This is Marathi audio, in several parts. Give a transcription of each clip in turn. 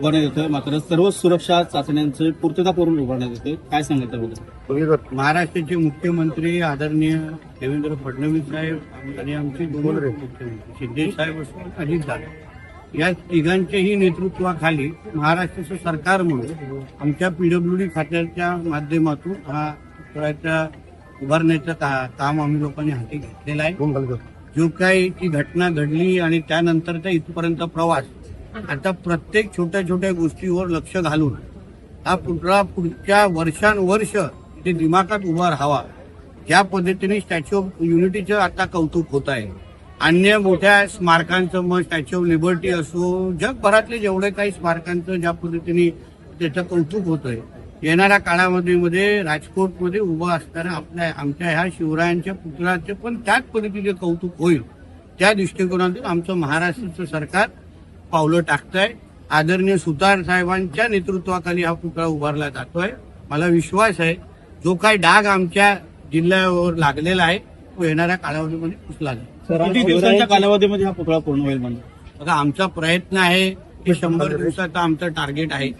उभारण्यात येतं मात्र सर्व सुरक्षा चाचण्यांची पूर्तता करून उभारण्यात येते काय सांगाल त्याबद्दल? महाराष्ट्राचे मुख्यमंत्री आदरणीय देवेंद्र फडणवीस साहेब आणि आमचे दोन मुख्यमंत्री शिंदे साहेब असो अजित दादा. या तिघांच्याही नेतृत्वाखाली महाराष्ट्राचं सरकार म्हणून आमच्या पीडब्ल्यूडी खात्याच्या माध्यमातून हा पुतळ्याच्या उभारण्याचं का- काम आम्ही लोकांनी हाती घेतलेलं आहे. जो काही ती घटना घडली आणि त्यानंतरचा इथपर्यंत प्रवास आता प्रत्येक छोट्या छोट्या गोष्टीवर लक्ष घालून हा पुतळा पुढच्या वर्षानुवर्ष ते दिमागात उभा राहावा ज्या पद्धतीने स्टॅच्यू ऑफ युनिटीचं आता कौतुक होत आहे. अन्य मोठ्या स्मारकांचं मग स्टॅच्यू ऑफ लिबर्टी असो जगभरातले जेवढे काही स्मारकांचं ज्या पद्धतीने त्याचं कौतुक होत आहे येणाऱ्या काळामध्ये मध्ये राजकोटमध्ये उभं असणाऱ्या आपल्या आमच्या ह्या शिवरायांच्या पुतळ्याचे पण त्याच पद्धतीचे कौतुक होईल. त्या दृष्टिकोनातून आमचं महाराष्ट्राचं सरकार पावलं टाकतंय. आदरणीय सुतार साहेबांच्या नेतृत्वाखाली हा पुतळा उभारला जातोय. मला विश्वास आहे जो काही डाग आमच्या जिल्ह्यावर लागलेला आहे तो येणाऱ्या कालावधीमध्ये पुसला जाईल. किती दिवसांच्या कालावधीमध्ये हा पुतळा पूर्ण होईल म्हणजे? आता आमचा प्रयत्न आहे की शंभर दिवसाचं आमचं टार्गेट आहे.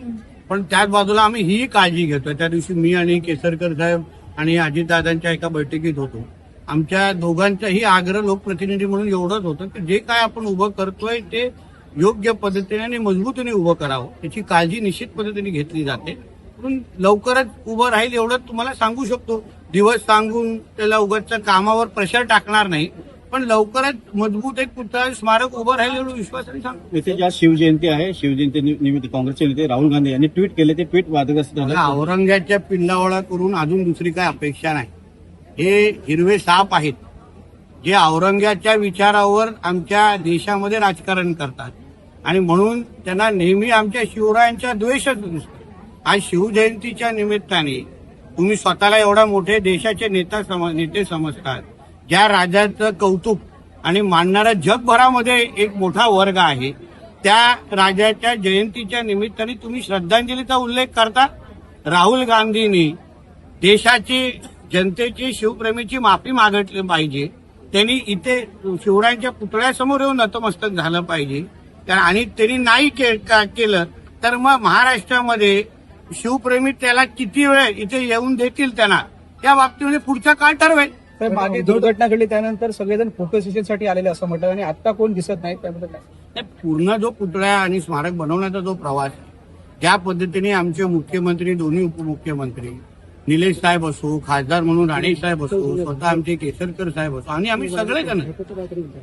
पण त्याच बाजूला आम्ही ही काळजी घेतोय. त्या दिवशी मी आणि केसरकर साहेब आणि अजितदादांच्या एका बैठकीत होतो. आमच्या दोघांचाही आग्रह लोकप्रतिनिधी म्हणून एवढंच होतं की जे काय आपण उभं करतोय ते योग्य पद्धतीने आणि मजबूतीने उभं करावं त्याची काळजी निश्चित पद्धतीने घेतली जाते. म्हणून लवकरच उभं राहील एवढं तुम्हाला सांगू शकतो. दिवस सांगून त्याला उगाच कामावर प्रेशर टाकणार नाही पण लवकरच मजबूत एक पुतळा स्मारक उभं राहील एवढं विश्वासाने सांगतो येथे ज्या शिवजयंती आहे शिवजयंती निमित्त काँग्रेसचे नेते राहुल गांधी यांनी ट्विट केले ते ट्विट वादग्रस्त औरंगाच्या पिल्लावळा करून अजून दुसरी काय अपेक्षा नाही. हे हिरवे साप आहेत. जे औरंगाच्या विचारावर आमच्या देशामध्ये राजकारण करतात. आणि म्हणून त्यांना नेहमी आमच्या शिवरायांचा द्वेषच दिसतो. आज शिवजयंतीच्या निमित्ताने तुम्ही स्वतःला एवढा मोठे देशाचे नेता सम नेते समजतात. ज्या राजाचं कौतुक आणि मानणारा जगभरामध्ये एक मोठा वर्ग आहे त्या राजाच्या जयंतीच्या निमित्ताने तुम्ही श्रद्धांजलीचा उल्लेख करता? राहुल गांधींनी देशाची जनतेची शिवप्रेमीची माफी मागितली पाहिजे. त्यांनी इथे शिवरायांच्या पुतळ्यासमोर येऊन नतमस्तक झालं पाहिजे. आणि त्यांनी नाही केलं तर मग महाराष्ट्रामध्ये शिवप्रेमी त्याला किती वेळ इथे येऊन देतील त्यांना? त्या बाबतीमध्ये पुढचा काळ ठरवेल. तर मागे दुर्घटना घडली त्यानंतर सगळेजण फोटो सेशनसाठी आलेले असं म्हटलं आणि आता कोण दिसत नाही त्याबद्दल पूर्ण जो पुतळा आणि स्मारक बनवण्याचा जो प्रवास आहे, ज्या पद्धतीने आमचे मुख्यमंत्री दोन्ही उपमुख्यमंत्री निलेश साहेब असो खासदार म्हणून राणे साहेब असो स्वतः आमचे केसरकर साहेब असो आणि आम्ही सगळेजण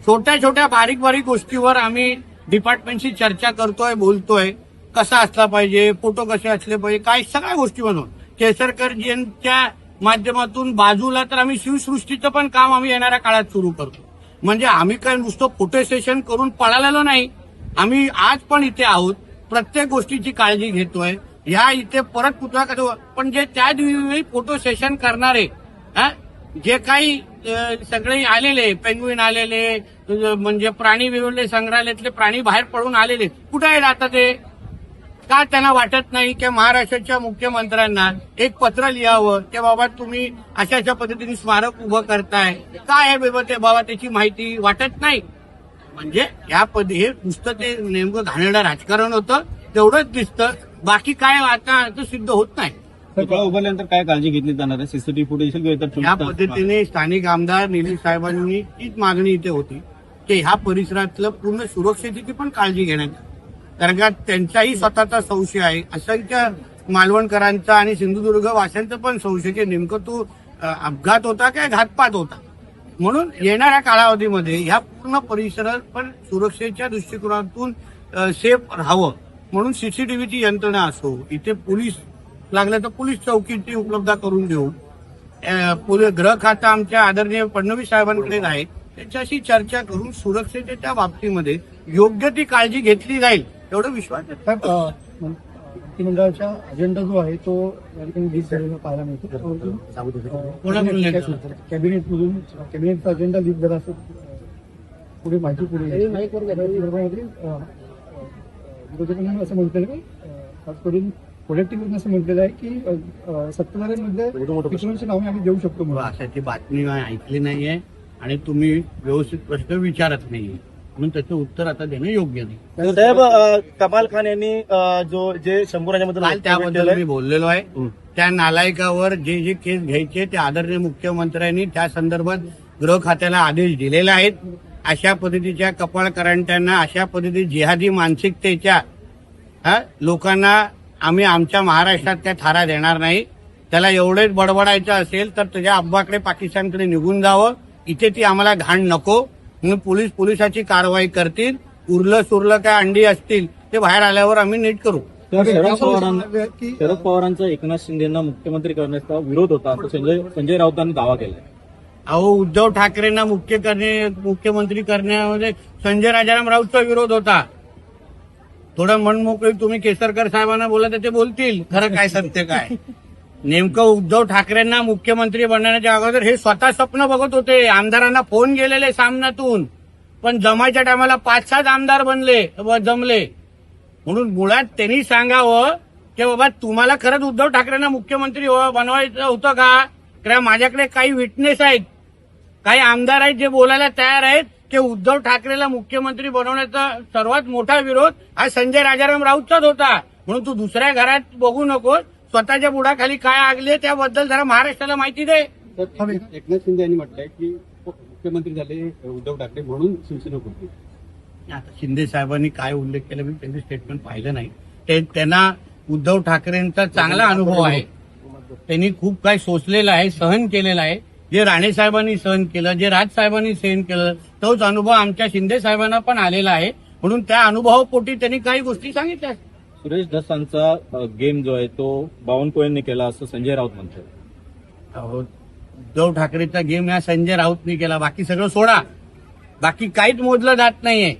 छोट्या छोट्या बारीक बारीक गोष्टीवर आम्ही डिपार्टमेंटशी चर्चा करतोय बोलतोय. कसा असला पाहिजे फोटो कसे असले पाहिजे काय सगळ्या गोष्टी बनवून. केसरकरजींच्या माध्यमातून बाजूला तर आम्ही शिवसृष्टीचं पण काम आम्ही येणाऱ्या काळात सुरू करतो. म्हणजे आम्ही काय नुसतं फोटो सेशन करून पळालेलो नाही. आम्ही आज पण इथे आहोत प्रत्येक गोष्टीची काळजी घेतोय. ह्या इथे परत कुठला कसं पण जे त्या दिवशी फोटो सेशन करणारे हा, जे काही सगळे आलेले पेंग्विन आलेले म्हणजे प्राणी विवरले संग्रहालयातले प्राणी बाहेर पडून आलेले कुठे आहेत आता ते? का त्यांना वाटत नाही की महाराष्ट्राच्या मुख्यमंत्र्यांना एक पत्र लिहावं की बाबा तुम्ही अशा अशा पद्धतीने स्मारक उभं करताय? काय आहे बाबा ते? बाबा त्याची माहिती वाटत नाही. म्हणजे या पद हे नुसतं ते नेमकं घाणेरडं राजकारण होतं तेवढंच दिसतं. बाकी काय आता तर सिद्ध होत नाही. उभारल्यानंतर काय काळजी घेतली जाणार आहे? सीसीटीव्ही फुटेज या पद्धतीने स्थानिक आमदार निलेश साहेबांनी तीच मागणी इथे होती. की ह्या परिसरातलं पूर्ण सुरक्षेची पण काळजी घेण्यात कारण का त्यांचाही स्वतःचा संशय आहे. असंख्य मालवणकरांचा आणि सिंधुदुर्ग वाशांचा पण संशय की नेमकं तो अपघात होता काय घातपात होता? म्हणून येणाऱ्या कालावधीमध्ये ह्या पूर्ण परिसरात पण सुरक्षेच्या दृष्टिकोनातून सेफ राहावं. म्हणून सीसीटीव्हीची यंत्रणा असो इथे पोलीस लागलं तर पोलीस चौकीची उपलब्ध करून देऊ. पोलीस गृह खाता आमच्या आदरणीय फडणवीस साहेबांकडे आहे त्याच्याशी चर्चा करून सुरक्षेच्या बाबतीमध्ये योग्य ती काळजी घेतली जाईल एवढा विश्वास मंत्रिमंडळाचा अजेंडा जो आहे तो पाहायला मिळतो. कोणाकडून leak झाला? कॅबिनेट मधून कॅबिनेटचा अजेंडा असं अ, पुढे माहिती पुढे विरोधकांनी असं म्हटलेलं की खास करून प्रोडक्टिव्ह असं म्हटलेलं आहे की सत्ताधाऱ्यांमध्ये नावे आम्ही देऊ शकतो म्हणून. अशाची बातमी ऐकली नाहीये. आणि तुम्ही व्यवस्थित प्रश्न विचारत नाहीये म्हणून त्याचं उत्तर आता देणं योग्य नाही. साहेब कमाल खान यांनी अ, जो जे शंभू काल त्याबद्दल मी बोललेलो आहे. त्या नालायकावर जे जे केस घ्यायचे ते आदरणीय मुख्यमंत्र्यांनी त्या संदर्भात गृह खात्याला आदेश दिलेले आहेत. अशा पद्धतीच्या कपाळ करंट्यांना अशा पद्धती जिहादी मानसिकतेच्या हा, लोकांना आम्ही आमच्या महाराष्ट्रात त्या थारा देणार नाही. त्याला एवढेच बडबडायचं असेल तर त्याच्या अब्बाकडे पाकिस्तानकडे निघून जावं. इथे ती आम्हाला घाण नको. म्हणून पोलीस पोलिसाची कारवाई करतील. उरलं सुरलं काय अंडी असतील ते बाहेर आल्यावर आम्ही नीट करू. तर शरद पवारांना शरद पवारांचा एकनाथ शिंदेना मुख्यमंत्री करण्याचा विरोध होता असं संजय संजय राऊतांनी दावा केलाय. अहो उद्धव ठाकरेंना मुख्य करणे मुख्यमंत्री करण्यामध्ये संजय राजाराम राऊतचा विरोध होता. थोडं मनमोकळी तुम्ही केसरकर साहेबांना बोला तर ते बोलतील. खरं काय सत्य काय? नेमकं उद्धव ठाकरेंना मुख्यमंत्री बनण्याच्या अगोदर हे स्वतः स्वप्न बघत होते. आमदारांना फोन गेलेले सामन्यातून. पण जमायच्या टायमाला पाच सात आमदार बनले जमले. म्हणून मुळात त्यांनी सांगावं की बाबा तुम्हाला खरंच उद्धव ठाकरेंना मुख्यमंत्री हो- बनवायचं होतं का? कारण माझ्याकडे काही विटनेस आहेत. काही आमदार आहेत जे बोलायला तयार आहेत की उद्धव ठाकरेला मुख्यमंत्री बनवण्याचा सर्वात मोठा विरोध हा संजय राजाराम राऊतचाच होता. म्हणून तू दुसऱ्या घरात बघू नकोस. स्वतःच्या बुडाखाली काय आगले त्याबद्दल जरा महाराष्ट्राला माहिती दे. एकनाथ शिंदे यांनी म्हटलंय की मुख्यमंत्री झाले उद्धव ठाकरे म्हणून शिवसेना होती. आता शिंदे साहेबांनी काय उल्लेख केला मी त्यांचं स्टेटमेंट पाहिलं नाही. ते त्यांना उद्धव ठाकरेंचा चांगला अनुभव आहे. त्यांनी खूप काही सोचलेलं आहे सहन केलेलं आहे. जे राणे साहेबांनी सहन केलं जे राज साहेबांनी सहन केलं तोच अनुभव आमच्या शिंदे साहेबांना पण आलेला आहे. म्हणून त्या अनुभवापोटी त्यांनी काही गोष्टी सांगितल्या. सुरेश धसांचा गेम जो आहे तो बावनकुळेंनी केला असं संजय राऊत म्हणतोय. उद्धव ठाकरेचा गेम या संजय राऊतनी केला. बाकी सगळं सोडा. बाकी काहीच मोजलं जात नाहीये.